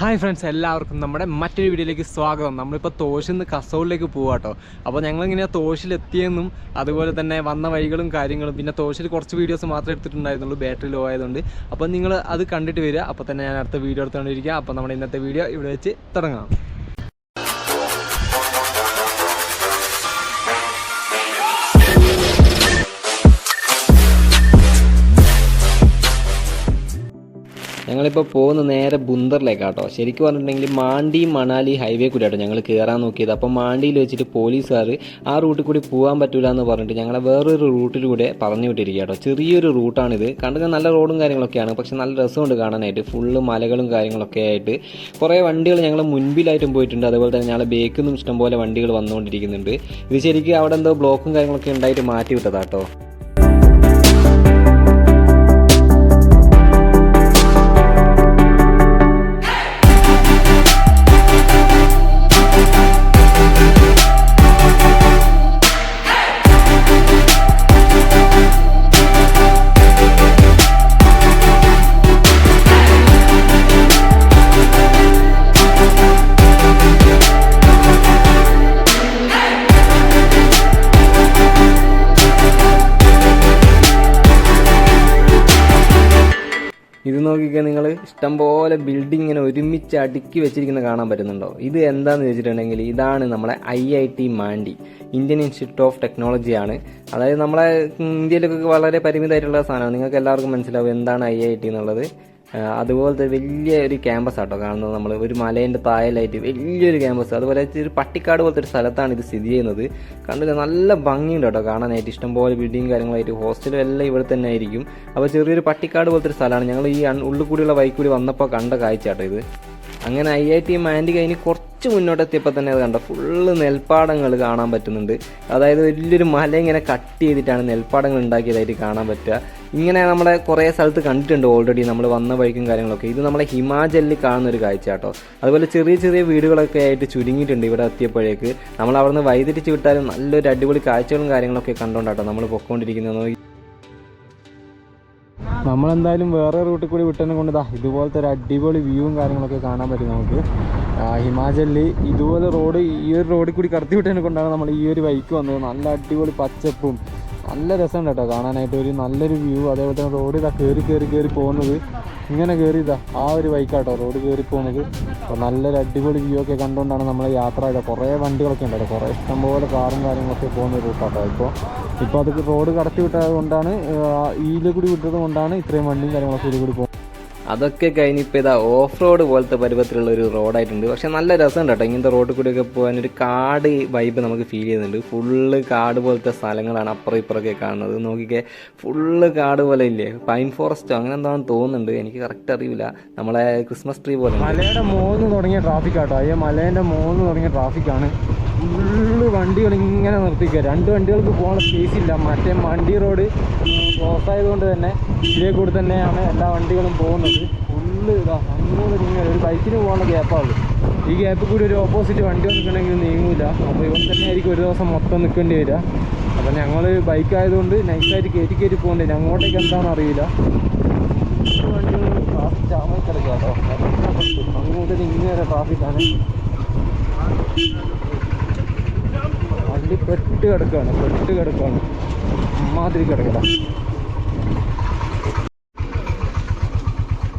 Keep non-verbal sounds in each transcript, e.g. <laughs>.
Hi friends എല്ലാവർക്കും നമ്മുടെ മറ്റൊരു വീഡിയോയിലേക്ക് സ്വാഗതം. നമ്മളിപ്പോൾ തോശിൽ നിന്ന് കസോളിലേക്ക് പോവാട്ടോ. അപ്പോൾ ഞങ്ങളിങ്ങനെ തോശിലെത്തിയെന്നും അതുപോലെ തന്നെ വന്ന വഴികളും കാര്യങ്ങളും പിന്നെ തോശിൽ കുറച്ച് വീഡിയോസ് മാത്രമേ എടുത്തിട്ടുണ്ടായിരുന്നുള്ളൂ ബാറ്ററി ലോ ആയതുകൊണ്ട്. അപ്പോൾ നിങ്ങൾ അത് കണ്ടിട്ട് വരിക. അപ്പോൾ തന്നെ ഞാൻ അടുത്ത വീഡിയോ എടുത്തുകൊണ്ടിരിക്കുക. അപ്പോൾ നമ്മുടെ ഇന്നത്തെ വീഡിയോ ഇവിടെ വെച്ച് തുടങ്ങാം. ഞങ്ങളിപ്പോൾ പോകുന്ന നേരെ ബുന്ദറിലേക്കാട്ടോ. ശരിക്കും പറഞ്ഞിട്ടുണ്ടെങ്കിൽ മാണ്ടി മണാലി ഹൈവേ കൂടി ആട്ടോ ഞങ്ങൾ കയറാൻ നോക്കിയത്. അപ്പോൾ മാണ്ടിയിൽ വെച്ചിട്ട് പോലീസുകാർ ആ റൂട്ടിൽ കൂടി പോകാൻ പറ്റൂല എന്ന് പറഞ്ഞിട്ട് ഞങ്ങളെ വേറൊരു റൂട്ടിലൂടെ പറഞ്ഞു വിട്ടിരിക്കുക ചെറിയൊരു റൂട്ടാണിത് കണ്ടത് നല്ല റോഡും കാര്യങ്ങളൊക്കെയാണ്. പക്ഷെ നല്ല രസമുണ്ട് കാണാനായിട്ട്. ഫുള്ള് മലകളും കാര്യങ്ങളൊക്കെ ആയിട്ട്. കുറേ വണ്ടികൾ ഞങ്ങൾ മുൻപിലായിട്ടും പോയിട്ടുണ്ട്. അതുപോലെ തന്നെ ഞങ്ങളെ ബേക്കിൽ ഇഷ്ടംപോലെ വണ്ടികൾ വന്നുകൊണ്ടിരിക്കുന്നുണ്ട്. ഇത് ശരിക്കും അവിടെ എന്തോ ബ്ലോക്കും കാര്യങ്ങളൊക്കെ ഉണ്ടായിട്ട് മാറ്റി വിട്ടതാട്ടോ. ഇഷ്ടംപോലെ ബിൽഡിംഗ് ഇങ്ങനെ ഒരുമിച്ച് അടുക്കി വെച്ചിരിക്കുന്ന കാണാൻ പറ്റുന്നുണ്ടോ? ഇത് എന്താന്ന് വെച്ചിട്ടുണ്ടെങ്കിൽ ഇതാണ് നമ്മളെ I I T Mandi Indian institute of technology ആണ്. അതായത് നമ്മളെ ഇന്ത്യയിലൊക്കെ വളരെ പരിമിതമായിട്ടുള്ള സാധനമാണ്. നിങ്ങൾക്ക് എല്ലാവർക്കും മനസ്സിലാവും എന്താണ് ഐ ഐ ടി എന്നുള്ളത്. അതുപോലത്തെ വലിയ ഒരു ക്യാമ്പസ് ആട്ടോ കാണുന്നത് നമ്മൾ ഒരു മലേന്റെ തായലായിട്ട് വലിയൊരു ക്യാമ്പസ് അതുപോലെ ഒരു പട്ടിക്കാട് പോലത്തെ ഒരു സ്ഥലത്താണ് ഇത് സ്ഥിതി ചെയ്യുന്നത്. കണ്ടില്ല? നല്ല ഭംഗിയുണ്ട് കേട്ടോ കാണാനായിട്ട്. ഇഷ്ടംപോലെ ബിൽഡിങ് കാര്യങ്ങളായിട്ട് ഹോസ്റ്റലും എല്ലാം ഇവിടെ തന്നെ ആയിരിക്കും. അപ്പോൾ ചെറിയൊരു പട്ടിക്കാട് പോലത്തെ ഒരു സ്ഥലമാണ്. ഞങ്ങൾ ഈ ഉള്ളിൽ കൂടിയുള്ള വൈ വന്നപ്പോൾ കണ്ട കാഴ്ച കേട്ടോ ഇത്. അങ്ങനെ ഐ ഐ ടി മാൻഡി കഴിഞ്ഞ് കുറച്ച് മുന്നോട്ടെത്തിയപ്പോൾ തന്നെ അത് കണ്ട ഫുള്ള് നെൽപ്പാടങ്ങൾ കാണാൻ പറ്റുന്നുണ്ട്. അതായത് വലിയൊരു മല ഇങ്ങനെ കട്ട് ചെയ്തിട്ടാണ് നെൽപ്പാടങ്ങൾ ഉണ്ടാക്കിയതായിട്ട് കാണാൻ പറ്റുക. ഇങ്ങനെ നമ്മളെ കുറേ സ്ഥലത്ത് കണ്ടിട്ടുണ്ട് ഓൾറെഡി നമ്മൾ വന്ന വഴിക്കും കാര്യങ്ങളൊക്കെ. ഇത് നമ്മളെ ഹിമാചലിൽ കാണുന്ന ഒരു കാഴ്ച കേട്ടോ അതുപോലെ ചെറിയ ചെറിയ വീടുകളൊക്കെ ആയിട്ട് ചുരുങ്ങിയിട്ടുണ്ട് ഇവിടെ എത്തിയപ്പോഴേക്ക്. നമ്മൾ അവിടുന്ന് വൈതിരിച്ച് വിട്ടാലും നല്ലൊരു അടിപൊളി കാഴ്ചകളും കാര്യങ്ങളൊക്കെ കണ്ടോണ്ടാട്ടോ നമ്മൾ പൊക്കോണ്ടിരിക്കുന്നത്. നമ്മളെന്തായാലും വേറെ റൂട്ടിൽ കൂടി വിട്ടതിനെ കൊണ്ട് ഇതാ ഇതുപോലത്തെ ഒരു അടിപൊളി വ്യൂവും കാര്യങ്ങളൊക്കെ കാണാൻ പറ്റും നമുക്ക്. ഹിമാചലിൽ ഇതുപോലെ റോഡ് ഈ ഒരു റോഡിൽ കൂടി കടത്തി വിട്ടതിനെ കൊണ്ടാണ് നമ്മൾ ഈ ഒരു ബൈക്ക് വന്നത്. നല്ല അടിപൊളി പച്ചപ്പും നല്ല രസമുണ്ട് കേട്ടോ കാണാനായിട്ട്. ഒരു നല്ലൊരു വ്യൂ അതേപോലെ തന്നെ റോഡ് ഇതാ കയറി കയറി കയറി പോകുന്നത്. ഇങ്ങനെ കയറി ഇതാ ആ ഒരു ബൈക്കാട്ടോ റോഡ് കയറി പോകുന്നത്. അപ്പോൾ നല്ലൊരു അടിപൊളി വ്യൂ ഒക്കെ കണ്ടുകൊണ്ടാണ് നമ്മൾ യാത്ര ചെയ്തത് കുറേ വണ്ടികളൊക്കെ ഉണ്ട് കേട്ടോ കുറേ ഇഷ്ടംപോലെ കാറും കാര്യങ്ങളൊക്കെ പോകുന്ന റൂട്ടാട്ടോ ഇപ്പോൾ ഇപ്പോൾ അതൊക്കെ റോഡ് കടത്തി വിട്ടത് കൊണ്ടാണ് ഈയിൽ കൂടി വിട്ടത് കൊണ്ടാണ് ഇത്രയും വണ്ടിയും കാര്യങ്ങളൊക്കെ ഇതിൽ കൂടി പോകുന്നത്. അതൊക്കെ കഴിഞ്ഞ് ഇപ്പോൾ ഇതാ ഓഫ് റോഡ് പോലത്തെ പരുവത്തിലുള്ള ഒരു റോഡായിട്ടുണ്ട് പക്ഷെ നല്ല രസമുണ്ട് കേട്ടോ. ഇങ്ങനത്തെ റോഡിൽ കൂടിയൊക്കെ പോകാൻ ഒരു കാട് വൈബ് നമുക്ക് ഫീൽ ചെയ്യുന്നുണ്ട്. ഫുള്ള് കാട് പോലത്തെ സ്ഥലങ്ങളാണ് അപ്പുറം ഇപ്പുറമൊക്കെ കാണുന്നത്. നോക്കിക്കേ ഫുള്ള് കാട് പോലെ ഇല്ലേ? പൈൻ ഫോറസ്റ്റോ അങ്ങനെ എന്താണെന്ന് തോന്നുന്നുണ്ട്. എനിക്ക് കറക്റ്റ് അറിയില്ല. നമ്മളെ ക്രിസ്മസ് ട്രീ പോലെ. മലയുടെ മോന്ന് തുടങ്ങിയ ട്രാഫിക് ആട്ടോ അയ്യോ മലേന്റെ മോന്ന് തുടങ്ങിയ ട്രാഫിക്കാണ് ഫുള്ള് വണ്ടികൾ ഇങ്ങനെ നിർത്തിക്കുക രണ്ട് വണ്ടികൾക്ക് പോകാനുള്ള സ്പേസ് ഇല്ല. മറ്റേ വണ്ടി റോഡ് ക്ലോസ് ആയതുകൊണ്ട് തന്നെ ഇതിലെ കൂടി തന്നെയാണ് എല്ലാ വണ്ടികളും പോകുന്നത്. ഫുള്ള് ഇതാ അങ്ങോട്ട് നീങ്ങുക. ഒരു ബൈക്കിന് പോകാനുള്ള ഗ്യാപ്പാണ് ഈ ഗ്യാപ്പിൽ കൂടി ഒരു ഓപ്പോസിറ്റ് വണ്ടി നിൽക്കണമെങ്കിൽ നീങ്ങൂല. അപ്പോൾ ഇവൻ തന്നെ ആയിരിക്കും ഒരു ദിവസം മൊത്തം നിൽക്കേണ്ടി വരിക. അപ്പോൾ ഞങ്ങൾ ബൈക്ക് ആയതുകൊണ്ട് നൈസായിട്ട് കയറ്റി കയറ്റി പോകണ്ടേ? അങ്ങോട്ടേക്ക് എന്താണെന്ന് അറിയില്ല. വണ്ടികൾ ട്രാഫിക് ജാമായി കിടക്കുക കേട്ടോ. അങ്ങോട്ട് നീങ്ങുന്ന ട്രാഫിക്കാണ് വണ്ടി പെട്ട് കിടക്കുകയാണ് പെട്ട് കിടക്കുകയാണ് അമ്മാതിരി കിടക്കട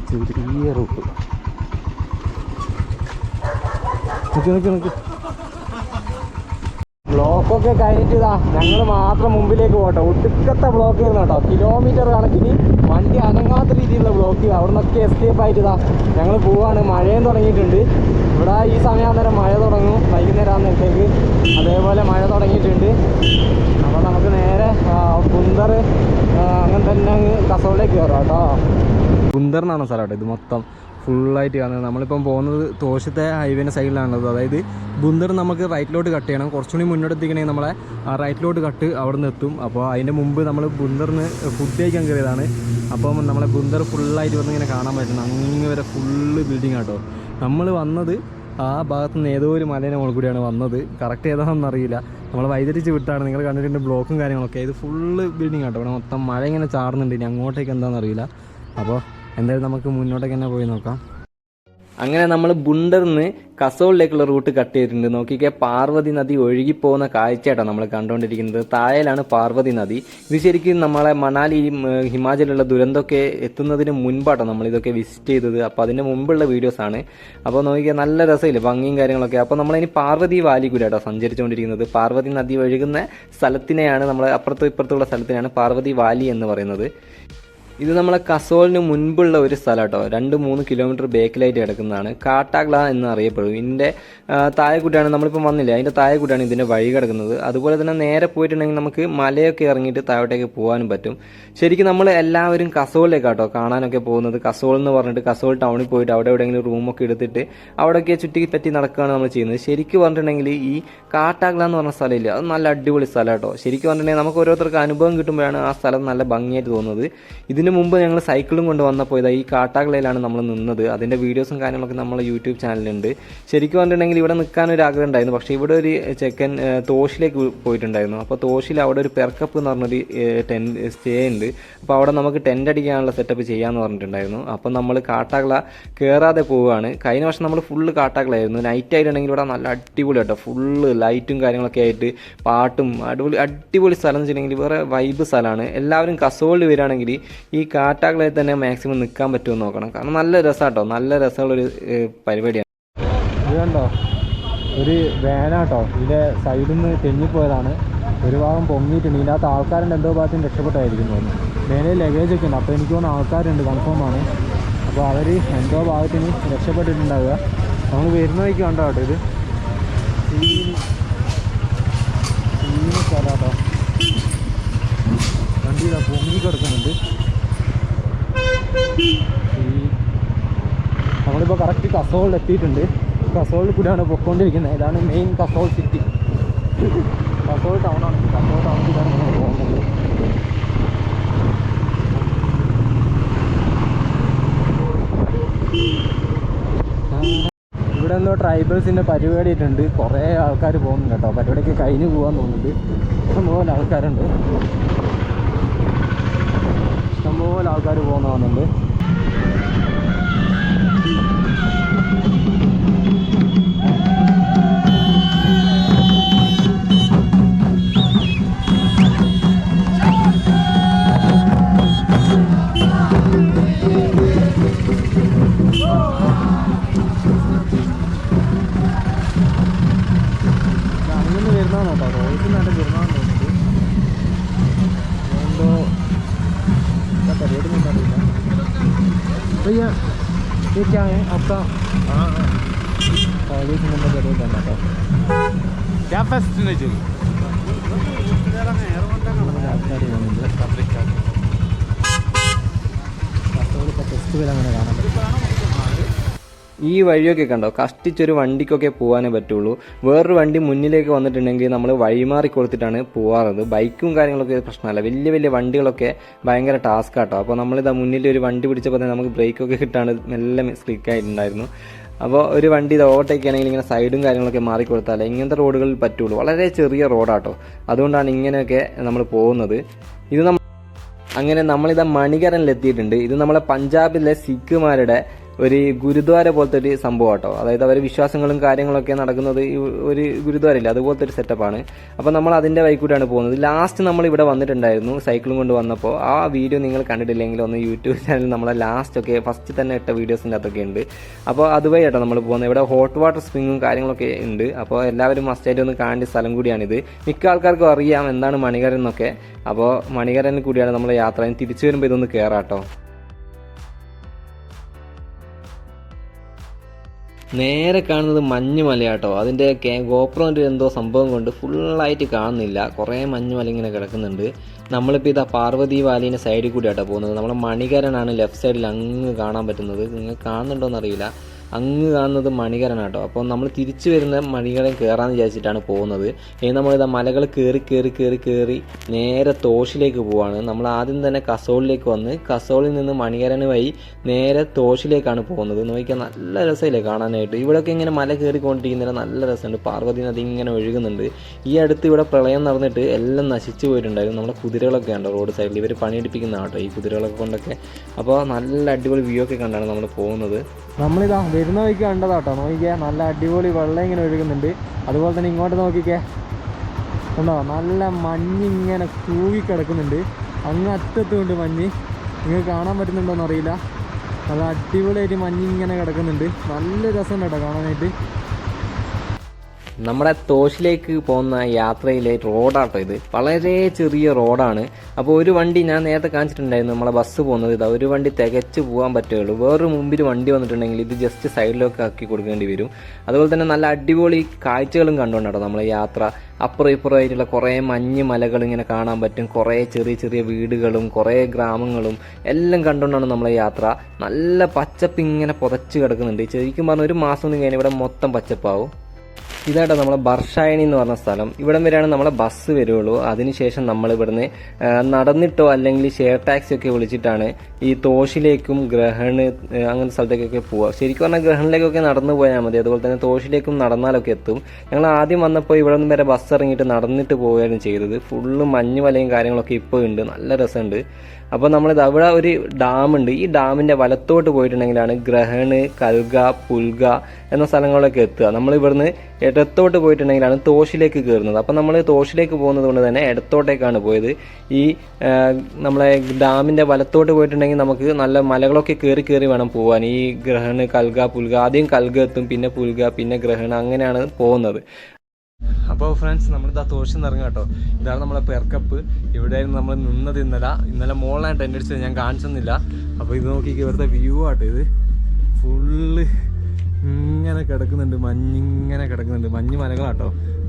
ചെറിയ റൂട്ട്. നിക്ക് നിക്ക് നിക്ക്. ബ്ലോക്കൊക്കെ കഴിഞ്ഞിട്ട് ഇതാ ഞങ്ങൾ മാത്രം മുമ്പിലേക്ക് പോട്ടെ ഒടുക്കത്തെ ബ്ലോക്ക് ആയിരുന്നു കേട്ടോ. കിലോമീറ്റർ കണക്കിന് വണ്ടി അനങ്ങാത്ത രീതിയിലുള്ള ബ്ലോക്ക് അവിടെ നിന്നൊക്കെ എസ്കേപ്പ് ആയിട്ട് ഇതാ ഞങ്ങൾ പോവാണ്. മഴയും തുടങ്ങിയിട്ടുണ്ട്. ഇവിടെ ഈ സമയാകുന്നേരം മഴ തുടങ്ങും. വൈകുന്നേരം ആകുന്നേരത്തേക്ക് അതേപോലെ മഴ തുടങ്ങിയിട്ടുണ്ട്. അപ്പോൾ നമുക്ക് നേരെ കുന്തർ അങ്ങനെ തന്നെ അങ്ങ് കസോളിലേക്ക് കയറാം കേട്ടോ. കുന്തറിനാണ് സ്ഥലം കേട്ടോ ഇത് മൊത്തം. ഫുള്ളായിട്ട് കാണുന്നത് നമ്മളിപ്പം പോകുന്നത് തോശത്തെ ഹൈവേന്റെ സൈഡിലാണുള്ളത് അതായത് ബുന്ദർ നമുക്ക് റൈറ്റിലോട്ട് കട്ട് ചെയ്യണം. കുറച്ചുകൂടി മുന്നോട്ട് എത്തിക്കണമെങ്കിൽ നമ്മളെ റൈറ്റിലോട്ട് കട്ട് അവിടെ നിന്ന് എത്തും. അപ്പോൾ അതിന്റെ മുമ്പ് നമ്മൾ ബുന്ദറിന് ഫുഡ് കഴിക്കാൻ കയറിയതാണ്. അപ്പം നമ്മളെ ബുന്ദർ ഫുള്ളായിട്ട് വന്ന് ഇങ്ങനെ കാണാൻ പറ്റുന്നത് അങ്ങനെ വരെ ഫുള്ള് ബിൽഡിംഗ് ആട്ടോ നമ്മൾ വന്നത് ആ ഭാഗത്ത് നിന്ന് ഏതോ ഒരു മലേന്റെ മുകളിൽ കൂടിയാണ് വന്നത്. കറക്റ്റ് ഏതാണെന്ന് അറിയില്ല. നമ്മൾ വൈദ്യുതിച്ച് വിട്ടാണ്. നിങ്ങൾ കണ്ടിട്ടുണ്ട് ബ്ലോക്കും കാര്യങ്ങളൊക്കെ. ഇത് ഫുള്ള് ബിൽഡിംഗ് ആട്ടോ ഇവിടെ മൊത്തം മഴ ഇങ്ങനെ ചാടുന്നുണ്ട് ഇനി അങ്ങോട്ടേക്ക് എന്താണെന്ന് അറിയില്ല. അപ്പോൾ എന്തായാലും നമുക്ക് മുന്നോട്ടേക്ക് തന്നെ പോയി നോക്കാം. അങ്ങനെ നമ്മൾ ബുണ്ടർന്ന് കസോളിലേക്കുള്ള റൂട്ട് കട്ട് ചെയ്തിട്ടുണ്ട്. നോക്കിക്കേ പാർവതി നദി ഒഴുകി പോകുന്ന കാഴ്ചയായിട്ടോ നമ്മൾ കണ്ടുകൊണ്ടിരിക്കുന്നത്. തായലാണ് പാർവതി നദി. ഇത് ശരിക്കും നമ്മളെ മണാലി ഹിമാചലിലുള്ള ദുരന്തമൊക്കെ എത്തുന്നതിന് മുൻപാട്ടോ നമ്മൾ ഇതൊക്കെ വിസിറ്റ് ചെയ്തത്. അപ്പോൾ അതിന് മുമ്പുള്ള വീഡിയോസ് ആണ്. അപ്പോൾ നോക്കിയാൽ നല്ല രസമില്ലേ ഭംഗിയും കാര്യങ്ങളൊക്കെ. അപ്പോൾ നമ്മളിനി പാർവതി വാലി കൂടെ സഞ്ചരിച്ചുകൊണ്ടിരിക്കുന്നത്. പാർവതി നദി ഒഴുകുന്ന സ്ഥലത്തിനെയാണ് നമ്മൾ അപ്പുറത്തും ഇപ്പുറത്തുള്ള സ്ഥലത്തിനെയാണ് പാർവതി വാലി എന്ന് പറയുന്നത്. ഇത് നമ്മളെ കസോളിന് മുൻപുള്ള ഒരു സ്ഥലം കേട്ടോ രണ്ട് മൂന്ന് കിലോമീറ്റർ ബേക്കിലായിട്ട് കിടക്കുന്നതാണ്. കാട്ടാഗ്ല എന്ന് അറിയപ്പെടും ഇതിന്റെ താഴെക്കൂട്ടാണ് നമ്മളിപ്പോൾ വന്നില്ല? അതിന്റെ താഴെക്കൂട്ടാണ് ഇതിന്റെ വഴി കിടക്കുന്നത്. അതുപോലെ തന്നെ നേരെ പോയിട്ടുണ്ടെങ്കിൽ നമുക്ക് മലയൊക്കെ ഇറങ്ങിയിട്ട് താഴോട്ടേക്ക് പോകാനും പറ്റും. ശരിക്കും നമ്മൾ എല്ലാവരും കസോളിലേക്ക് കേട്ടോ കാണാനൊക്കെ പോകുന്നത്. കസോൾ എന്ന് പറഞ്ഞിട്ട് കസോൾ ടൗണിൽ പോയിട്ട് അവിടെ എവിടെയെങ്കിലും റൂമൊക്കെ എടുത്തിട്ട് അവിടെയൊക്കെ ചുറ്റി പറ്റി നടക്കുകയാണ് നമ്മൾ ചെയ്യുന്നത്. ശരിക്കും പറഞ്ഞിട്ടുണ്ടെങ്കിൽ ഈ കാട്ടാഗ്ല എന്ന് പറഞ്ഞ സ്ഥലമില്ല? അത് നല്ല അടിപൊളി സ്ഥലം കേട്ടോ. ശരിക്കും പറഞ്ഞിട്ടുണ്ടെങ്കിൽ നമുക്ക് ഓരോരുത്തർക്ക് അനുഭവം കിട്ടുമ്പോഴാണ് ആ സ്ഥലം നല്ല ഭംഗിയായിട്ട് തോന്നുന്നത്. ഇതിന് മുമ്പ് ഞങ്ങൾ സൈക്കിളും കൊണ്ട് വന്നപ്പോൾ ഇതാ ഈ കാട്ടാക്കളയിലാണ് നമ്മൾ നിന്നത്. അതിന്റെ വീഡിയോസും കാര്യങ്ങളൊക്കെ നമ്മളെ യൂട്യൂബ് ചാനലുണ്ട് ശരിക്കും പറഞ്ഞിട്ടുണ്ടെങ്കിൽ ഇവിടെ നിൽക്കാൻ ഒരു ആഗ്രഹം ഉണ്ടായിരുന്നു. പക്ഷേ ഇവിടെ ഒരു ചെക്കൻ തോശിലേക്ക് പോയിട്ടുണ്ടായിരുന്നു. അപ്പോൾ തോഷിൽ അവിടെ ഒരു പെർക്കപ്പ് എന്ന് പറഞ്ഞൊരു ടെൻ സ്റ്റേ ഉണ്ട്. അപ്പോൾ അവിടെ നമുക്ക് ടെന്റ് അടിക്കാനുള്ള സെറ്റപ്പ് ചെയ്യാമെന്ന് പറഞ്ഞിട്ടുണ്ടായിരുന്നു. അപ്പോൾ നമ്മൾ കാട്ടാക്കള കയറാതെ പോവുകയാണ്. കഴിഞ്ഞ വർഷം നമ്മൾ ഫുള്ള് കാട്ടാക്കളായിരുന്നു നൈറ്റ് ആയിട്ടുണ്ടെങ്കിൽ ഇവിടെ നല്ല അടിപൊളി കേട്ടോ. ഫുള്ള് ലൈറ്റും കാര്യങ്ങളൊക്കെ ആയിട്ട് പാട്ടും അടിപൊളി അടിപൊളി സ്ഥലം എന്ന് വെച്ചിട്ടുണ്ടെങ്കിൽ വേറെ വൈബ് സ്ഥലമാണ്. എല്ലാവരും കസോളിൽ വരികയാണെങ്കിൽ കാട്ടാഗ്ലയിൽ തന്നെ മാക്സിമം നിൽക്കാൻ പറ്റുമെന്ന് നോക്കണം. കാരണം നല്ല രസമാട്ടോ നല്ല രസമുള്ളൊരു പരിപാടിയാണ്. ഇത് കണ്ടോ? ഒരു വേനാട്ടോ. ഇതിന്റെ സൈഡിൽ നിന്ന് തെന്നിപ്പോയതാണ്. ഒരു ഭാഗം പൊങ്ങിയിട്ടുണ്ട്. ഇതിനകത്ത് ആൾക്കാരുണ്ട് എന്തോ ഭാഗത്തും രക്ഷപ്പെട്ടായിരിക്കും തോന്നുന്നു മേലെ ലഗേജ് ഒക്കെ ഉണ്ട്. അപ്പോൾ എനിക്ക് തോന്നുന്നു ആൾക്കാരുണ്ട്. കൺഫേം ആണ്. അപ്പോൾ അവർ എന്തോ ഭാഗത്തിന് രക്ഷപ്പെട്ടിട്ടുണ്ടാവുക. നമ്മൾ വരുന്ന വഴിക്ക് കണ്ടോ ഇത്. സ്ഥലം കേട്ടോ വണ്ടിയിലാണ് വണ്ടിയിലാ പൊങ്ങി കിടക്കുന്നുണ്ട്. ഈ നമ്മളിപ്പോൾ കറക്റ്റ് കസോളിൽ എത്തിയിട്ടുണ്ട്. കസോളിൽ കൂടെയാണ് പൊയ്ക്കൊണ്ടിരിക്കുന്നത് ഇതാണ് മെയിൻ കസോൾ സിറ്റി കസോൾ ടൗണാണ് കസോൾ ടൗണിലാണ് നമ്മൾ പോകുന്നത്. ഇവിടെ എന്തോ ട്രൈബൽസിന്റെ പരിപാടി ഇട്ടുണ്ട് കുറേ ആൾക്കാർ പോകുന്നുണ്ട് കേട്ടോ. പരിപാടിയൊക്കെ കഴിഞ്ഞ് പോകാൻ തോന്നുന്നുണ്ട്. ഇഷ്ടംപോലെ ആൾക്കാരുണ്ട്. ഇഷ്ടംപോലെ ആൾക്കാർ പോകുന്ന കാണുന്നുണ്ട് भैया ये क्या है आपका कॉलेज नंबर जरूर करना था क्या ഫെസ്റ്റിനേജ് ആൾക്കാർ പോകുന്നുണ്ട് കാസർഗോഡ് ഇപ്പോൾ ഫെസ്റ്റിവൽ അങ്ങനെ കാണാൻ പറ്റും ഈ വഴിയൊക്കെ കണ്ടോ? കഷ്ടിച്ചൊരു വണ്ടിക്കൊക്കെ പോകാനേ പറ്റുള്ളൂ. വേറൊരു വണ്ടി മുന്നിലേക്ക് വന്നിട്ടുണ്ടെങ്കിൽ നമ്മൾ വഴിമാറി കൊടുത്തിട്ടാണ് പോകാറത് ബൈക്കും കാര്യങ്ങളൊക്കെ പ്രശ്നമല്ല. വലിയ വലിയ വണ്ടികളൊക്കെ ഭയങ്കര ടാസ്ക് ആട്ടോ അപ്പോൾ നമ്മളിതാ മുന്നിൽ ഒരു വണ്ടി പിടിച്ചപ്പോൾ തന്നെ നമുക്ക് ബ്രേക്കൊക്കെ കിട്ടാണ് നല്ല സ്ലിക്കായിട്ടുണ്ടായിരുന്നു അപ്പോൾ ഒരു വണ്ടി ഇത് ഓവർടേക്ക് ആണെങ്കിൽ ഇങ്ങനെ സൈഡും കാര്യങ്ങളൊക്കെ മാറി കൊടുത്താലേ ഇങ്ങനത്തെ റോഡുകളിൽ പറ്റുള്ളൂ. വളരെ ചെറിയ റോഡാട്ടോ അതുകൊണ്ടാണ് ഇങ്ങനെയൊക്കെ നമ്മൾ പോകുന്നത്. ഇത് നമ്മൾ അങ്ങനെ നമ്മളിതാ മണികരനിലെത്തിയിട്ടുണ്ട് ഇത് നമ്മളെ പഞ്ചാബിലെ സിഖുമാരുടെ ഒരു ഗുരുദ്വാര പോലത്തെ ഒരു സംഭവം കേട്ടോ അതായത് അവരുടെ വിശ്വാസങ്ങളും കാര്യങ്ങളൊക്കെ നടക്കുന്നത് ഒരു ഗുരുദ്വാരയില്ല അതുപോലത്തെ ഒരു സെറ്റപ്പാണ് അപ്പോൾ നമ്മൾ അതിന്റെ വൈക്കൂട്ടാണ് പോകുന്നത്. ലാസ്റ്റ് നമ്മൾ ഇവിടെ വന്നിട്ടുണ്ടായിരുന്നു സൈക്കിളും കൊണ്ട് വന്നപ്പോൾ ആ വീഡിയോ നിങ്ങൾ കണ്ടിട്ടില്ലെങ്കിൽ ഒന്ന് യൂട്യൂബ് ചാനൽ നമ്മളെ ലാസ്റ്റ് ഒക്കെ ഫസ്റ്റ് തന്നെ ഇട്ട വീഡിയോസിന്റെ അകത്തൊക്കെ ഉണ്ട്. അപ്പോൾ അതുവഴി കേട്ടോ നമ്മൾ പോകുന്നത്. ഇവിടെ ഹോട്ട് വാട്ടർ സ്പ്രിങ്ങും കാര്യങ്ങളൊക്കെ ഉണ്ട്. അപ്പോൾ എല്ലാവരും മസ്റ്റായിട്ട് ഒന്ന് കാണേണ്ട സ്ഥലം കൂടിയാണിത്. മിക്ക ആൾക്കാർക്കും അറിയാം എന്താണ് മണികരൻ എന്നൊക്കെ. അപ്പോൾ മണികരൻ കൂടിയാണ് നമ്മൾ യാത്ര. തിരിച്ചു വരുമ്പോൾ ഇതൊന്ന് കയറാട്ടോ നേരെ കാണുന്നത് മഞ്ഞ് മലയാട്ടോ. അതിന്റെ കേ ഗോപ്രോന്റെ എന്തോ സംഭവം കൊണ്ട് ഫുള്ളായിട്ട് കാണുന്നില്ല. കുറേ മഞ്ഞ് മല ഇങ്ങനെ കിടക്കുന്നുണ്ട്. നമ്മളിപ്പോൾ ഇതാ പാർവതി വാലിന്റെ സൈഡിൽ കൂടിയാട്ടോ പോകുന്നത്. നമ്മളെ മണികരനാണ് ലെഫ്റ്റ് സൈഡിൽ അങ്ങ് കാണാൻ പറ്റുന്നത്. നിങ്ങൾ കാണുന്നുണ്ടോയെന്ന് അറിയില്ല അങ്ങ് കാണുന്നത് മണികരനാട്ടോ അപ്പോൾ നമ്മൾ തിരിച്ചു വരുന്ന മണികരൻ കയറാമെന്ന് വിചാരിച്ചിട്ടാണ് പോകുന്നത്. ഇനി നമ്മളിതാ മലകൾ കയറി കയറി കയറി കയറി നേരെ തോഷിലേക്ക് പോവാണ്. നമ്മൾ ആദ്യം തന്നെ കസോളിലേക്ക് വന്ന് കസോളിൽ നിന്ന് മണികരന് വഴി നേരെ തോഷിലേക്കാണ് പോകുന്നത്. നോക്കിയാൽ നല്ല രസമില്ലേ കാണാനായിട്ട്. ഇവിടെയൊക്കെ ഇങ്ങനെ മല കയറിക്കൊണ്ടിരിക്കുന്നതിന് നല്ല രസമുണ്ട്. പാർവതി നദി ഇങ്ങനെ ഒഴുകുന്നുണ്ട്. ഈ അടുത്ത് ഇവിടെ പ്രളയം നടന്നിട്ട് എല്ലാം നശിച്ചു പോയിട്ടുണ്ടായിരുന്നു. നമ്മുടെ കുതിരകളൊക്കെ ഉണ്ടോ റോഡ് സൈഡിൽ? ഇവർ പണിയെടുപ്പിക്കുന്നതാണ് കേട്ടോ ഈ കുതിരകളൊക്കെ കൊണ്ടൊക്കെ. അപ്പോൾ നല്ല അടിപൊളി വ്യൂ ഒക്കെ കണ്ടാണ് നമ്മൾ പോകുന്നത്. നമ്മളിതാ വരുന്ന വഴിക്ക് കണ്ടതാട്ടോ. നോക്കിക്കേ നല്ല അടിപൊളി വെള്ളം ഇങ്ങനെ ഒഴുകുന്നുണ്ട്. അതുപോലെ തന്നെ ഇങ്ങോട്ട് നോക്കിക്കേ. ഉണ്ടോ നല്ല മഞ്ഞിങ്ങനെ കിടക്കുന്നുണ്ട് അങ്ങ് അറ്റത്തുണ്ട് മഞ്ഞ്. നിങ്ങൾക്ക് കാണാൻ പറ്റുന്നുണ്ടോയെന്ന് അറിയില്ല. നല്ല അടിപൊളിയായിട്ട് മഞ്ഞിങ്ങനെ കിടക്കുന്നുണ്ട്. നല്ല രസമുണ്ട് കേട്ടോ കാണാനായിട്ട്. നമ്മുടെ തോഷിലേക്ക് പോകുന്ന യാത്രയിലെ റോഡാട്ടോ ഇത്. വളരെ ചെറിയ റോഡാണ്. അപ്പോൾ ഒരു വണ്ടി ഞാൻ നേരത്തെ കാണിച്ചിട്ടുണ്ടായിരുന്നു നമ്മളെ ബസ് പോകുന്നത്. ഇതാ ഒരു വണ്ടി തികച്ച് പോകാൻ പറ്റുകയുള്ളൂ. വേറൊരു മുമ്പിൽ വണ്ടി വന്നിട്ടുണ്ടെങ്കിൽ ഇത് ജസ്റ്റ് സൈഡിലൊക്കെ ആക്കി കൊടുക്കേണ്ടി വരും. അതുപോലെ തന്നെ നല്ല അടിപൊളി കാഴ്ചകളും കണ്ടുകൊണ്ടോ നമ്മളെ യാത്ര. അപ്പുറം ഇപ്പുറമായിട്ടുള്ള കുറേ മഞ്ഞ് മലകൾ ഇങ്ങനെ കാണാൻ പറ്റും. കുറേ ചെറിയ ചെറിയ വീടുകളും കുറേ ഗ്രാമങ്ങളും എല്ലാം കണ്ടുകൊണ്ടാണ് നമ്മളെ യാത്ര. നല്ല പച്ചപ്പ് ഇങ്ങനെ പുതച്ച് കിടക്കുന്നുണ്ട്. ശരിക്കും പറഞ്ഞാൽ ഒരു മാസം കഴിഞ്ഞാൽ ഇവിടെ മൊത്തം പച്ചപ്പാവും. ഇതാട്ടോ നമ്മളെ ബർഷായണി എന്ന് പറഞ്ഞ സ്ഥലം. ഇവിടം വരെയാണ് നമ്മളെ ബസ് വരുള്ളൂ. അതിനുശേഷം നമ്മൾ ഇവിടുന്ന് നടന്നിട്ടോ അല്ലെങ്കിൽ ഷെയർ ടാക്സി ഒക്കെ വിളിച്ചിട്ടാണ് ഈ തോഷിലേക്കും ഗ്രഹണ് അങ്ങനത്തെ സ്ഥലത്തേക്കൊക്കെ പോവുക. ശരിക്കും പറഞ്ഞാൽ ഗ്രഹണിലേക്കൊക്കെ നടന്നു പോയാൽ മതി. അതുപോലെ തന്നെ തോഷിലേക്കും നടന്നാലൊക്കെ എത്തും. ഞങ്ങൾ ആദ്യം വന്നപ്പോൾ ഇവിടെ നിന്ന് വരെ ബസ് ഇറങ്ങിയിട്ട് നടന്നിട്ട് പോവുകയാണ് ചെയ്തത്. ഫുള്ള് മഞ്ഞ് മഞ്ഞുമലയും കാര്യങ്ങളൊക്കെ ഇപ്പോൾ ഉണ്ട്. നല്ല രസമുണ്ട്. അപ്പോൾ നമ്മളിത് അവിടെ ഒരു ഡാമുണ്ട് ഈ ഡാമിന്റെ വലത്തോട്ട് പോയിട്ടുണ്ടെങ്കിലാണ് ഗ്രഹണ് കൽഗ പുൽഗ എന്ന സ്ഥലങ്ങളിലൊക്കെ എത്തുക. നമ്മൾ ഇവിടുന്ന് ഇടത്തോട്ട് പോയിട്ടുണ്ടെങ്കിലാണ് തോഷിലേക്ക് കയറുന്നത്. അപ്പോൾ നമ്മൾ തോഷിലേക്ക് പോകുന്നത് കൊണ്ട് തന്നെ ഇടത്തോട്ടേക്കാണ് പോയത്. ഈ നമ്മളെ ഡാമിന്റെ വലത്തോട്ട് പോയിട്ടുണ്ടെങ്കിൽ നമുക്ക് നല്ല മലകളൊക്കെ കയറി കയറി വേണം പോകാൻ ഈ ഗ്രഹണ് കൽഗ പുൽഗ ആദ്യം കൽഗ എത്തും പിന്നെ പുൽഗ പിന്നെ ഗ്രഹണ് അങ്ങനെയാണ് പോകുന്നത്. അപ്പോൾ ഫ്രണ്ട്സ് നമ്മളിതാ തോഷം ഇറങ്ങുക കേട്ടോ. ഇതാണ് നമ്മളെ പെർക്കപ്പ് ഇവിടെയായിരുന്നു നമ്മൾ നിന്നത് ഇന്നലെ. ഇന്നലെ മോളിലാണ് ടെന്റ് അടിച്ചത് ഞാൻ കാണിച്ചൊന്നുമില്ല. അപ്പോൾ ഇത് നോക്കി ഇവിടുത്തെ വ്യൂ ആട്ടോ ഇത്. ഫുള്ള് ഇങ്ങനെ കിടക്കുന്നുണ്ട് മഞ്ഞിങ്ങനെ കിടക്കുന്നുണ്ട്. മഞ്ഞ് മലകളാട്ടോ.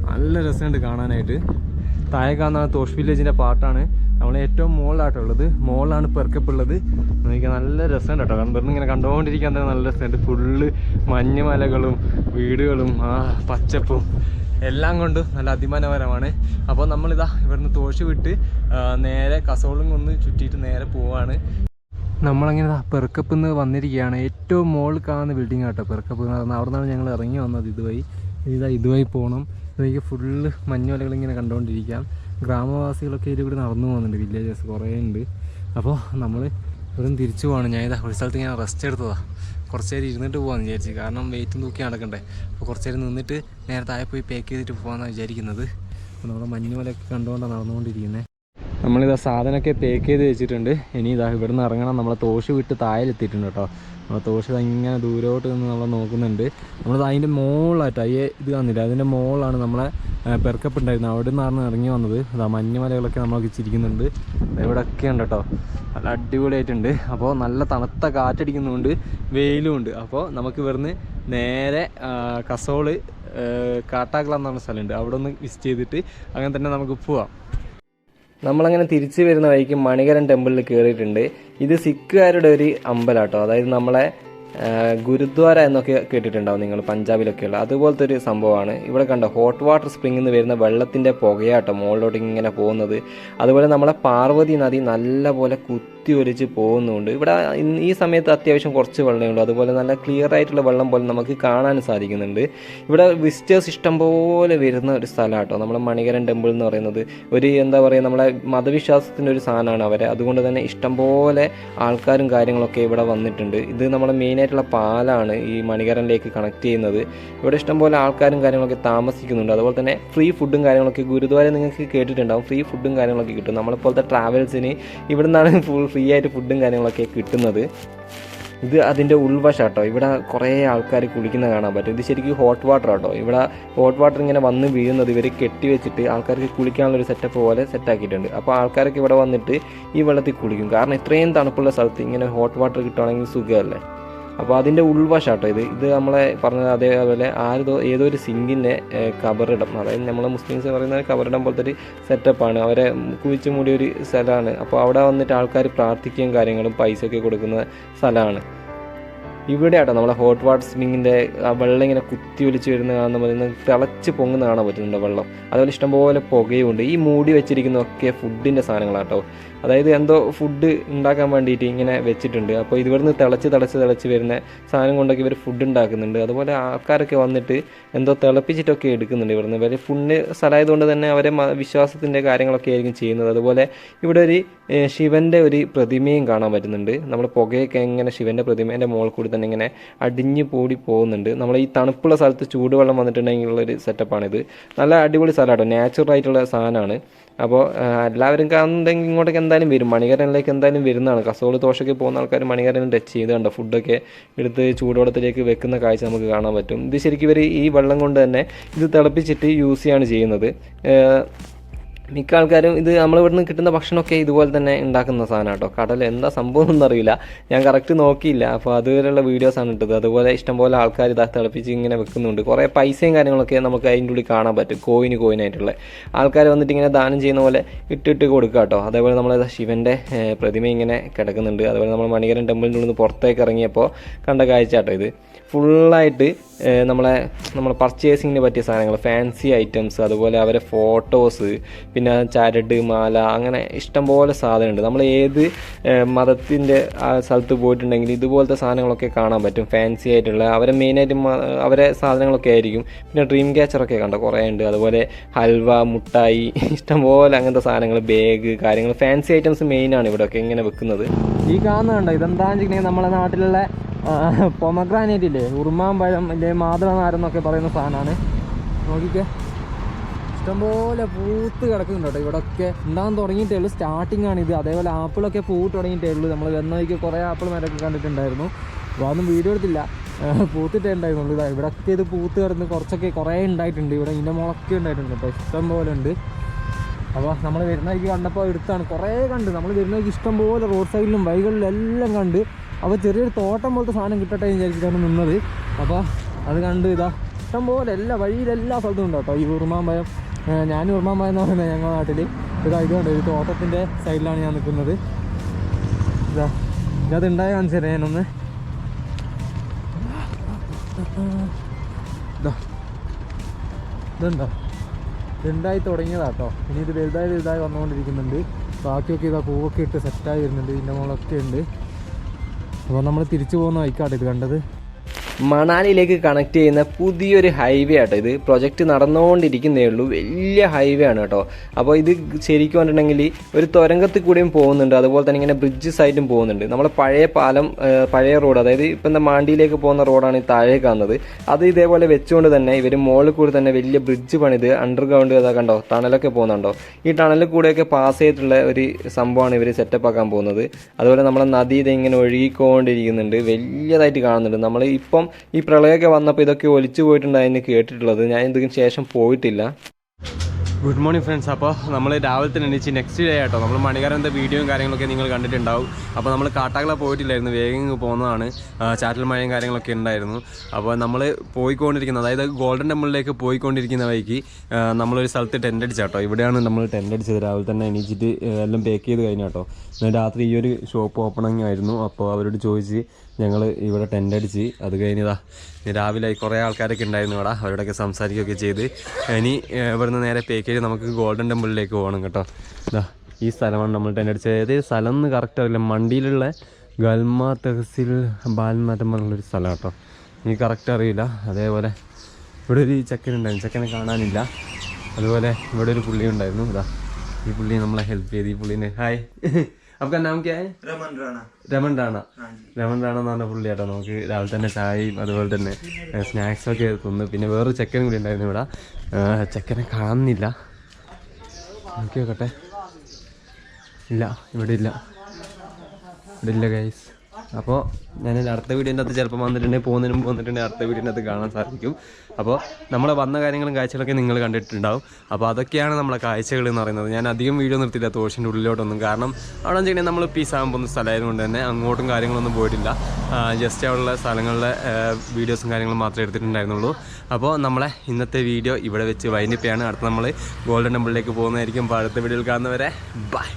നല്ല രസമുണ്ട് കാണാനായിട്ട്. താഴെ കാണുന്ന തോഷ് വില്ലേജിന്റെ പാട്ടാണ്. നമ്മൾ ഏറ്റവും മുകളിലാട്ടോ ഉള്ളത്. മുകളിലാണ് പെർക്കപ്പ് ഉള്ളത്. നോക്കിയാൽ നല്ല രസമുണ്ട് കേട്ടോ. കാരണം വെറുതെ ഇങ്ങനെ കണ്ടുകൊണ്ടിരിക്കാൻ തന്നെ നല്ല രസമുണ്ട്. ഫുള്ള് മഞ്ഞ് മലകളും വീടുകളും ആ പച്ചപ്പും. എല്ലാം കൊണ്ടും നല്ല അതിമനോഹരമാണ്. അപ്പോൾ നമ്മളിതാ ഇവിടുന്ന് തോഷ് വിട്ട് നേരെ കസോളും ഒന്ന് ചുറ്റിയിട്ട് നേരെ പോവാണ്. നമ്മളങ്ങനെ പെറുക്കപ്പ് നിന്ന് വന്നിരിക്കുകയാണ്. ഏറ്റവും മുകളിൽ കാണുന്ന ബിൽഡിംഗ് ആട്ടോ പെറുക്കപ്പ് എന്ന് പറഞ്ഞാൽ അവിടെ നിന്നാണ് ഞങ്ങൾ ഇറങ്ങി വന്നത് ഇതുവഴി. ഇതാ ഇതുവഴി പോകണം ഇതൊക്കെ ഫുള്ള് മഞ്ഞുവലകളിങ്ങനെ കണ്ടുകൊണ്ടിരിക്കാം ഗ്രാമവാസികളൊക്കെ ഇതിൽ കൂടി നടന്നു പോകുന്നുണ്ട് വില്ലേജസ് കുറേ ഉണ്ട് അപ്പോൾ നമ്മൾ ഇവിടെ തിരിച്ചു പോവാണ്. ഞാൻ ഇതാ ഒരു സ്ഥലത്ത് ഞാൻ റെസ്റ്റ് എടുത്തതാണ് കുറച്ച് നേരം ഇരുന്നിട്ട് പോകാമെന്ന് വിചാരിച്ചു. കാരണം വെയിറ്റും തൂക്കി നടക്കണ്ടേ. അപ്പോൾ കുറച്ച് നേരം നിന്നിട്ട് നേരെ താഴെ പോയി പാക്ക് ചെയ്തിട്ട് പോകാമെന്നാണ് വിചാരിക്കുന്നത്. അപ്പോൾ നമ്മുടെ മഞ്ഞുമലയൊക്കെ കണ്ടുകൊണ്ടാണ് നടന്നുകൊണ്ടിരിക്കുന്നത് നമ്മളിതാ സാധനമൊക്കെ പാക്ക് ചെയ്ത് വെച്ചിട്ടുണ്ട്. ഇനി ഇതാ ഇവിടെ നിന്ന് ഇറങ്ങണം. നമ്മളെ തോഷ് വിട്ട് താഴെത്തിയിട്ടുണ്ട് കേട്ടോ. നമ്മളെ തോഷ് ഇങ്ങനെ ദൂരോട്ട് നിന്ന് നമ്മളെ നോക്കുന്നുണ്ട്. നമ്മളത് അതിന്റെ മുകളിലായിട്ട് അയ്യേ ഇത് കാണുന്നില്ല. അതിന്റെ മുകളിലാണ് നമ്മളെ പെർക്കപ്പ് ഉണ്ടായിരുന്നു അവിടെ നിന്നാണ് ഇറങ്ങി വന്നത്. അതാ മഞ്ഞുമലകളൊക്കെ നമ്മളൊക്കെ ചിരിക്കുന്നുണ്ട്. ഇവിടെയൊക്കെ ഉണ്ട് കേട്ടോ. നല്ല അടിപൊളിയായിട്ടുണ്ട്. അപ്പോൾ നല്ല തണുത്ത കാറ്റടിക്കുന്നുണ്ട് വെയിലും ഉണ്ട് അപ്പോൾ നമുക്ക് ഇവിടുന്ന് നേരെ കസോൾ കാട്ടാക്കള എന്ന് പറഞ്ഞ സ്ഥലമുണ്ട്. അവിടെ ഒന്ന് വിസിറ്റ് ചെയ്തിട്ട് അങ്ങനെ തന്നെ നമുക്ക് പോവാം. നമ്മളങ്ങനെ തിരിച്ചു വരുന്ന വഴിക്ക് മണികരൻ ടെമ്പിളിൽ കയറിയിട്ടുണ്ട് ഇത് സിഖുകാരുടെ ഒരു അമ്പലാട്ടോ അതായത് നമ്മളെ ഗുരുദ്വാര എന്നൊക്കെ കേട്ടിട്ടുണ്ടാവും നിങ്ങൾ പഞ്ചാബിലൊക്കെയുള്ള. അതുപോലത്തെ ഒരു സംഭവമാണ്. ഇവിടെ കണ്ട ഹോട്ട് വാട്ടർ സ്പ്രിംഗിൽ നിന്ന് വരുന്ന വെള്ളത്തിന്റെ പുകയാട്ടോ മുകളിലോട്ട് ഇങ്ങനെ പോകുന്നത്. അതുപോലെ നമ്മളെ പാർവതി നദി നല്ലപോലെ കുത്തി ഒലിച്ച് പോകുന്നുണ്ട്. ഇവിടെ ഈ സമയത്ത് അത്യാവശ്യം കുറച്ച് വെള്ളമേ ഉള്ളൂ. അതുപോലെ നല്ല ക്ലിയർ ആയിട്ടുള്ള വെള്ളം പോലെ നമുക്ക് കാണാൻ സാധിക്കുന്നുണ്ട്. ഇവിടെ വിസിറ്റേഴ്സ് ഇഷ്ടംപോലെ വരുന്ന ഒരു സ്ഥലമാണ് കേട്ടോ നമ്മുടെ മണികരൻ ടെമ്പിൾ എന്ന് പറയുന്നത്. ഒരു എന്താ പറയുക നമ്മളെ മതവിശ്വാസത്തിന്റെ ഒരു സാധനമാണ് അവരെ. അതുകൊണ്ട് തന്നെ ഇഷ്ടം പോലെ ആൾക്കാരും കാര്യങ്ങളൊക്കെ ഇവിടെ വന്നിട്ടുണ്ട്. ഇത് നമ്മുടെ മെയിനായിട്ടുള്ള പാലാണ് ഈ മണികരനിലേക്ക് കണക്ട് ചെയ്യുന്നത്. ഇവിടെ ഇഷ്ടം പോലെ ആൾക്കാരും കാര്യങ്ങളൊക്കെ താമസിക്കുന്നുണ്ട്. അതുപോലെ തന്നെ ഫ്രീ ഫുഡും കാര്യങ്ങളൊക്കെ ഗുരുദ്വാര നിങ്ങൾക്ക് കേട്ടിട്ടുണ്ടാവും. ഫ്രീ ഫുഡും കാര്യങ്ങളൊക്കെ കിട്ടും. നമ്മളെപ്പോലത്തെ ട്രാവൽസിന് ഇവിടെ നിന്നാണ് ഫുൾ ഫ്രീ ആയിട്ട് ഫുഡും കാര്യങ്ങളൊക്കെ കിട്ടുന്നത്. ഇത് അതിന്റെ ഉൾവശാട്ടോ. ഇവിടെ കുറേ ആൾക്കാർ കുളിക്കുന്ന കാണാൻ പറ്റും. ഇത് ശരിക്കും ഹോട്ട് വാട്ടർ ആട്ടോ. ഇവിടെ ഹോട്ട് വാട്ടർ ഇങ്ങനെ വന്ന് വീഴുന്നത് ഇവർ കെട്ടി വെച്ചിട്ട് ആൾക്കാർക്ക് കുളിക്കാനുള്ള ഒരു സെറ്റപ്പ് പോലെ സെറ്റാക്കിയിട്ടുണ്ട് അപ്പോൾ ആൾക്കാർക്ക് ഇവിടെ വന്നിട്ട് ഈ വെള്ളത്തിൽ കുളിക്കും. കാരണം ഇത്രയും തണുപ്പുള്ള സ്ഥലത്ത് ഇങ്ങനെ ഹോട്ട് വാട്ടർ കിട്ടുവാണെങ്കിൽ സുഖമല്ലേ? അപ്പോൾ അതിന്റെ ഉൾവശാട്ടോ ഇത്. ഇത് നമ്മളെ പറഞ്ഞത് അതേപോലെ ആരുതോ ഏതോ ഒരു സിങ്കിന്റെ കബറിടം അതായത് നമ്മളെ മുസ്ലിംസ് പറയുന്ന കബറിടം പോലത്തെ ഒരു സെറ്റപ്പാണ്. അവരെ കുഴിച്ചു മൂടിയ ഒരു സ്ഥലമാണ് അപ്പോൾ അവിടെ വന്നിട്ട് ആൾക്കാർ പ്രാർത്ഥിക്കുകയും കാര്യങ്ങളും പൈസയൊക്കെ കൊടുക്കുന്ന സ്ഥലമാണ് ഇവിടെ ആട്ടോ നമ്മളെ ഹോട്ട് വാട്ടർ സ്പ്രിങ്ങിന്റെ വെള്ളം ഇങ്ങനെ കുത്തി ഒലിച്ച് വരുന്ന കാണുന്ന പോലെ തിളച്ച് പൊങ്ങുന്ന കാണാൻ പറ്റുന്നുണ്ട് വെള്ളം. അതുപോലെ ഇഷ്ടംപോലെ പുകയുണ്ട് ഈ മൂടി വെച്ചിരിക്കുന്നതൊക്കെ ഫുഡിന്റെ സാധനങ്ങളാട്ടോ. അതായത് എന്തോ ഫുഡ് ഉണ്ടാക്കാൻ വേണ്ടിയിട്ട് ഇങ്ങനെ വെച്ചിട്ടുണ്ട്. അപ്പോൾ ഇവിടുന്ന് തിളച്ച് തിളച്ച് തിളച്ച് വരുന്ന സാധനം കൊണ്ടൊക്കെ ഇവർ ഫുഡ് ഉണ്ടാക്കുന്നുണ്ട്. അതുപോലെ ആൾക്കാരൊക്കെ വന്നിട്ട് എന്തോ തിളപ്പിച്ചിട്ടൊക്കെ എടുക്കുന്നുണ്ട് ഇവിടുന്ന്. ഇവർ പുണ്യ സ്ഥലമായതുകൊണ്ട് തന്നെ അവരെ വിശ്വാസത്തിന്റെ കാര്യങ്ങളൊക്കെ ആയിരിക്കും ചെയ്യുന്നത്. അതുപോലെ ഇവിടെ ഒരു ശിവന്റെ ഒരു പ്രതിമയും കാണാൻ പറ്റുന്നുണ്ട്. നമ്മൾ പുകയൊക്കെ എങ്ങനെ ശിവന്റെ പ്രതിമേന്റെ മുകളിൽ കൂടി തന്നെ ഇങ്ങനെ അടിഞ്ഞു പൂടി പോകുന്നുണ്ട്. നമ്മൾ ഈ തണുപ്പുള്ള സ്ഥലത്ത് ചൂടുവെള്ളം വന്നിട്ടുണ്ടെങ്കിലുള്ളൊരു സെറ്റപ്പാണിത് നല്ല അടിപൊളി സ്ഥലമാട്ടോ. നാച്ചുറൽ ആയിട്ടുള്ള സാധനമാണ്. അപ്പോൾ എല്ലാവരും കാണുന്നുണ്ടെങ്കിൽ ഇങ്ങോട്ടേക്ക് എന്തായാലും വരും. മണികരനിലേക്ക് എന്തായാലും വരുന്നതാണ്. കസോൾ ദോശയ്ക്ക് പോകുന്ന ആൾക്കാർ മണികരൻ ടച്ച് ചെയ്ത് കണ്ടോ? ഫുഡൊക്കെ എടുത്ത് ചൂടുവെള്ളത്തിലേക്ക് വെക്കുന്ന കാഴ്ച നമുക്ക് കാണാൻ പറ്റും. ഇത് ശരിക്കും ഇവർ ഈ വെള്ളം കൊണ്ട് തന്നെ ഇത് തിളപ്പിച്ചിട്ട് യൂസ് ചെയ്യാണ് ചെയ്യുന്നത്. മിക്ക ആൾക്കാരും ഇത് നമ്മൾ ഇവിടുന്ന് കിട്ടുന്ന ഭക്ഷണമൊക്കെ ഇതുപോലെ തന്നെ ഉണ്ടാക്കുന്ന സാധനം കേട്ടോ. കടൽ എന്താ സംഭവം ഒന്നും അറിയില്ല. ഞാൻ കറക്റ്റ് നോക്കിയില്ല. അപ്പോൾ അതുവരെയുള്ള വീഡിയോസാണ് ഇട്ടത്. അതുപോലെ ഇഷ്ടംപോലെ ആൾക്കാർ ഇതാ തിളപ്പിച്ച് ഇങ്ങനെ വെക്കുന്നുണ്ട്. കുറേ പൈസയും കാര്യങ്ങളൊക്കെ നമുക്ക് അതിന്റെ ഉള്ളിൽ കാണാൻ പറ്റും. കോയിന് കോയിനായിട്ടുള്ള. ആൾക്കാർ വന്നിട്ട് ഇങ്ങനെ ദാനം ചെയ്യുന്ന പോലെ ഇട്ടിട്ട് കൊടുക്കുക കേട്ടോ. അതേപോലെ നമ്മൾ ശിവന്റെ പ്രതിമ ഇങ്ങനെ കിടക്കുന്നുണ്ട്. അതുപോലെ നമ്മൾ മണികരൻ ടെമ്പിളിന്റെ ഉള്ളിൽ നിന്ന് പുറത്തേക്ക് ഇറങ്ങിയപ്പോൾ കണ്ട കാഴ്ച കേട്ടോ ഇത്. ഫുള്ളായിട്ട് നമ്മളെ നമ്മൾ പർച്ചേസിങ്ങിന് പറ്റിയ സാധനങ്ങൾ ഫാൻസി ഐറ്റംസ് അതുപോലെ അവരെ ഫോട്ടോസ് പിന്നെ ചരട് മാല അങ്ങനെ ഇഷ്ടംപോലെ സാധനമുണ്ട്. നമ്മൾ ഏത് മതത്തിന്റെ സ്ഥലത്ത് പോയിട്ടുണ്ടെങ്കിൽ ഇതുപോലത്തെ സാധനങ്ങളൊക്കെ കാണാൻ പറ്റും. ഫാൻസി ആയിട്ടുള്ള അവരെ മെയിനായിട്ട് അവരെ സാധനങ്ങളൊക്കെ ആയിരിക്കും. പിന്നെ ഡ്രീം ക്യാച്ചറൊക്കെ കണ്ട? കുറേ ഉണ്ട്. അതുപോലെ ഹൽവ മുട്ടായി <laughs> ഇഷ്ടംപോലെ അങ്ങനത്തെ സാധനങ്ങൾ ബാഗ് കാര്യങ്ങൾ. ഫാൻസി ഐറ്റംസ് മെയിനാണ് ഇവിടെയൊക്കെ ഇങ്ങനെ വെക്കുന്നത്. ഈ കാണുന്നുണ്ടോ ഇതെന്താണെന്ന് വെച്ചിട്ടുണ്ടെങ്കിൽ നമ്മുടെ നാട്ടിലുള്ള പൊമഗ്രാനേറ്റ് <laughs> ഇല്ലേ? ഉറുമാമ്പഴം ഇല്ലേ? മാതള നാരെന്നൊക്കെ പറയുന്ന സാധനമാണ്. നോക്കിക്കേ. ഇഷ്ടംപോലെ പൂത്ത് കിടക്കുന്നുണ്ട് കേട്ടോ. ഇവിടെയൊക്കെ ഉണ്ടാകാൻ തുടങ്ങിയിട്ടേ ഉള്ളൂ. സ്റ്റാർട്ടിംഗ് ആണ് ഇത്. അതേപോലെ ആപ്പിളൊക്കെ പൂത്ത് തുടങ്ങിയിട്ടേ ഉള്ളൂ. നമ്മൾ വന്ന വഴിക്ക് കുറേ ആപ്പിൾ മരമൊക്കെ കണ്ടിട്ടുണ്ടായിരുന്നു. അപ്പോൾ അതൊന്നും വീഡിയോ എടുത്തില്ല. പൂത്തിട്ടേ ഉണ്ടായിരുന്നുള്ളൂ ഇതാ ഇവിടെയൊക്കെ ഇത് പൂത്ത് കിടന്ന് കുറച്ചൊക്കെ കുറേ ഉണ്ടായിട്ടുണ്ട്. ഇവിടെ ഇതിന്റെ മുളക്കെ ഉണ്ടായിട്ടുണ്ട് കേട്ടോ. ഇഷ്ടം പോലെ ഉണ്ട്. അപ്പോൾ നമ്മൾ വരുന്ന വഴിക്ക് കണ്ടപ്പോൾ എടുത്താണ്. കുറേ കണ്ട്. നമ്മൾ വരുന്ന വഴിക്ക് ഇഷ്ടം പോലെ റോഡ് സൈഡിലും വഴികളിലും എല്ലാം കണ്ട്. അപ്പോൾ ചെറിയൊരു തോട്ടം പോലത്തെ സാധനം കിട്ടട്ടെ എന്ന് വിചാരിച്ചിട്ടാണ് നിന്നത്. അപ്പോൾ അത് കണ്ട് ഇതാ ഇഷ്ടം പോലെ എല്ലാ വഴിയിലെല്ലാ സ്ഥലത്തും ഉണ്ട് കേട്ടോ. ഈ ഉറുമാമ്പയം ഞാനും ഉറുമാമ്പയം എന്ന് പറയുന്നത് ഞങ്ങളുടെ നാട്ടിൽ ഇതാ ഇതുണ്ട് ഒരു തോട്ടത്തിന്റെ സൈഡിലാണ് ഞാൻ നിൽക്കുന്നത് ഇതാ ഇതത് ഉണ്ടായ കാണിച്ചു തരാം ഞാനൊന്ന്. ഇതാ ഇതുണ്ടോ? ഇതുണ്ടായി തുടങ്ങിയതാ കേട്ടോ. ഇനി ഇത് വലുതായി വലുതായി വന്നുകൊണ്ടിരിക്കുന്നുണ്ട്. ബാക്കിയൊക്കെ ഇതാ പൂവൊക്കെ ഇട്ട് സെറ്റായി വരുന്നുണ്ട്. ഇതിന്റെ മുകളൊക്കെ ഉണ്ട്. അപ്പോൾ നമ്മൾ തിരിച്ചു പോകുന്ന വൈക്കാട്ടോ ഇത് കണ്ടത്. മണാലിയിലേക്ക് കണക്ട് ചെയ്യുന്ന പുതിയൊരു ഹൈവേ ആട്ടോ ഇത്. പ്രൊജക്റ്റ് നടന്നുകൊണ്ടിരിക്കുന്നേ ഉള്ളൂ. വലിയ ഹൈവേ ആണ് കേട്ടോ. അപ്പോൾ ഇത് ശരിക്കും പറഞ്ഞിട്ടുണ്ടെങ്കിൽ ഒരു തുരങ്കത്തിൽ കൂടിയും പോകുന്നുണ്ട്. അതുപോലെ തന്നെ ഇങ്ങനെ ബ്രിഡ്ജ് സൈഡും പോകുന്നുണ്ട്. നമ്മളെ പഴയ പാലം പഴയ റോഡ് അതായത് ഇപ്പം എന്താ മാണ്ടിയിലേക്ക് പോകുന്ന റോഡാണ് ഈ താഴെ കാണുന്നത്. അത് ഇതേപോലെ വെച്ചുകൊണ്ട് തന്നെ ഇവർ മുകളിൽ കൂടി തന്നെ വലിയ ബ്രിഡ്ജ് പണിത് അണ്ടർഗ്രൗണ്ട് അതാ കണ്ടോ ടണലൊക്കെ പോകുന്നുണ്ടോ? ഈ ടണലിൽ കൂടെയൊക്കെ പാസ് ചെയ്തിട്ടുള്ള ഒരു സംഭവമാണ് ഇവർ സെറ്റപ്പ് ആക്കാൻ പോകുന്നത്. അതുപോലെ നമ്മളെ നദി ഇതിങ്ങനെ ഒഴുകിക്കൊണ്ടിരിക്കുന്നുണ്ട്. വലിയതായിട്ട് കാണുന്നുണ്ട്. നമ്മൾ ഇപ്പം ഈ പ്രളയമൊക്കെ വന്നപ്പോൾ ഇതൊക്കെ ഒലിച്ചു പോയിട്ടുണ്ടായിരുന്നു കേട്ടിട്ടുള്ളത്. ഞാൻ എന്തെങ്കിലും ശേഷം പോയിട്ടില്ല. ഗുഡ് മോർണിംഗ് ഫ്രണ്ട്സ് അപ്പോൾ നമ്മൾ രാവിലെ തന്നെ എണീച്ച് നെക്സ്റ്റ് ഡേ ആട്ടോ. നമ്മൾ മണികാരന്റെ വീഡിയോയും കാര്യങ്ങളൊക്കെ നിങ്ങൾ കണ്ടിട്ടുണ്ടാവും. അപ്പോൾ നമ്മൾ കാട്ടാക്കള പോയിട്ടില്ലായിരുന്നു. വേഗം പോകുന്നതാണ് ചാറ്റൽ മഴയും കാര്യങ്ങളൊക്കെ ഉണ്ടായിരുന്നു. അപ്പോൾ നമ്മൾ പോയിക്കൊണ്ടിരിക്കുന്ന അതായത് ഗോൾഡൻ ടെമ്പിളിലേക്ക് പോയിക്കൊണ്ടിരിക്കുന്ന വഴിക്ക് നമ്മളൊരു സ്ഥലത്ത് ടെന്റ് അടിച്ചാട്ടോ. ഇവിടെയാണ് നമ്മൾ ടെന്റ് അടിച്ചത്. രാവിലെ തന്നെ എണീച്ചിട്ട് എല്ലാം പേക്ക് ചെയ്ത് കഴിഞ്ഞാട്ടോ. രാത്രി ഈ ഒരു ഷോപ്പ് ഓപ്പണിംഗ് ആയിരുന്നു. അപ്പോൾ അവരോട് ചോദിച്ച് ഞങ്ങൾ ഇവിടെ ടെന്റ് അടിച്ച് അത് കഴിഞ്ഞതാ രാവിലെ കുറേ ആൾക്കാരൊക്കെ ഉണ്ടായിരുന്നു ഇവിടെ. അവരോടൊക്കെ സംസാരിക്കുകയൊക്കെ ചെയ്ത്. ഇനി ഇവിടുന്ന് നേരെ പേക്കേജ് നമുക്ക് ഗോൾഡൻ ടെമ്പിളിലേക്ക് പോകണം കേട്ടോ. ഇതാ ഈ സ്ഥലമാണ് നമ്മൾ ടെന്റ് അടിച്ചത്. ഏത് സ്ഥലം എന്ന് കറക്റ്റ് അറിയില്ല. മണ്ടിയിലുള്ള ഗൽമ തെഹസിൽ ടെമ്പിൾ പറഞ്ഞുള്ളൊരു സ്ഥലം കേട്ടോ. എനിക്ക് കറക്റ്റ് അറിയില്ല. അതേപോലെ ഇവിടെ ഒരു ചക്കനുണ്ടായിരുന്നു ചക്കനെ കാണാനില്ല. അതുപോലെ ഇവിടെ ഒരു പുള്ളി ഉണ്ടായിരുന്നു. ഇതാ ഈ പുള്ളി നമ്മളെ ഹെൽപ്പ് ചെയ്ത്. ഈ പുള്ളീനെ ഹായ് <laughs> आपका नाम क्या है रमन राणा രമൺ റാണ രമൺ റാണ എന്ന് പറഞ്ഞ പുള്ളിയാട്ടോ നമുക്ക് രാവിലെ തന്നെ ചായയും അതുപോലെ തന്നെ സ്നാക്സ് ഒക്കെ തിന്ന് പിന്നെ വേറൊരു ചെക്കനും കൂടി ഉണ്ടായിരുന്നു ഇവിടെ ഏഹ് ചെക്കനെ കാണുന്നില്ല നോക്കി നോക്കട്ടെ ഇല്ല ഇവിടെ ഇല്ല ഇവിടെ ഇല്ല ഗൈസ് അപ്പോൾ ഞാൻ അടുത്ത വീഡിയോന്റെ അകത്ത് ചിലപ്പോൾ വന്നിട്ടുണ്ടെങ്കിൽ പോകുന്നതിന് മുമ്പ് വന്നിട്ടുണ്ടെങ്കിൽ അടുത്ത വീഡിയോന്റെ അകത്ത് കാണാൻ സാധിക്കും. അപ്പോൾ നമ്മൾ വന്ന കാര്യങ്ങളും കാഴ്ചകളൊക്കെ നിങ്ങൾ കണ്ടിട്ടുണ്ടാവും. അപ്പോൾ അതൊക്കെയാണ് നമ്മളെ കാഴ്ചകൾ എന്ന് പറയുന്നത്. ഞാൻ അധികം വീഡിയോ നിർത്തില്ല തോഷിന്റെ ഉള്ളിലോട്ടൊന്നും. കാരണം അവിടെ വെച്ചിട്ടുണ്ടെങ്കിൽ നമ്മൾ പീസ് ആകാൻ പോകുന്ന സ്ഥലമായതുകൊണ്ട് തന്നെ അങ്ങോട്ടും കാര്യങ്ങളൊന്നും പോയിട്ടില്ല. ജസ്റ്റ് അവിടെയുള്ള സ്ഥലങ്ങളിലെ വീഡിയോസും കാര്യങ്ങളും മാത്രമേ എടുത്തിട്ടുണ്ടായിരുന്നുള്ളൂ. അപ്പോൾ നമ്മളെ ഇന്നത്തെ വീഡിയോ ഇവിടെ വെച്ച് വൈൻഡിപ്പാണ് അടുത്ത നമ്മൾ ഗോൾഡൻ ടെമ്പിളിലേക്ക് പോകുന്നതായിരിക്കും. അപ്പോൾ അടുത്ത വീഡിയോയിൽ കാണുന്നവരെ ബൈ